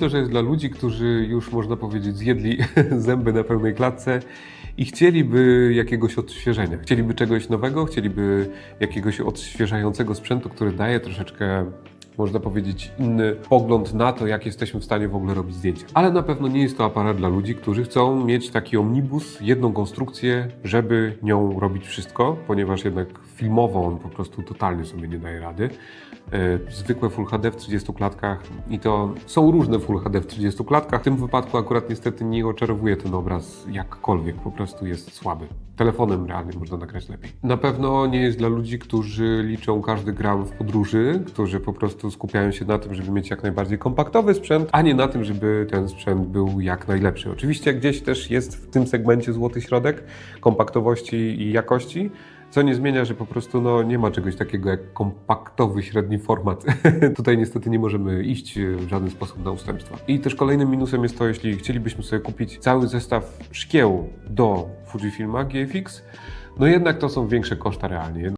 To, że jest dla ludzi, którzy już można powiedzieć zjedli zęby na pełnej klatce i chcieliby jakiegoś odświeżenia. Chcieliby czegoś nowego, chcieliby jakiegoś odświeżającego sprzętu, który daje troszeczkę, można powiedzieć, inny pogląd na to, jak jesteśmy w stanie w ogóle robić zdjęcia. Ale na pewno nie jest to aparat dla ludzi, którzy chcą mieć taki omnibus, jedną konstrukcję, żeby nią robić wszystko, ponieważ jednak filmowo on po prostu totalnie sobie nie daje rady. E, Zwykłe Full HD w 30 klatkach i to są różne Full HD w 30 klatkach. W tym wypadku akurat niestety nie oczarowuje ten obraz jakkolwiek, po prostu jest słaby. Telefonem realnie można nagrać lepiej. Na pewno nie jest dla ludzi, którzy liczą każdy gram w podróży, którzy po prostu skupiają się na tym, żeby mieć jak najbardziej kompaktowy sprzęt, a nie na tym, żeby ten sprzęt był jak najlepszy. Oczywiście gdzieś też jest w tym segmencie złoty środek kompaktowości i jakości, co nie zmienia, że po prostu no, nie ma czegoś takiego jak kompaktowy średni format. Tutaj niestety nie możemy iść w żaden sposób na ustępstwa. I też kolejnym minusem jest to, jeśli chcielibyśmy sobie kupić cały zestaw szkieł do Fujifilma GFX, no jednak to są większe koszta realnie.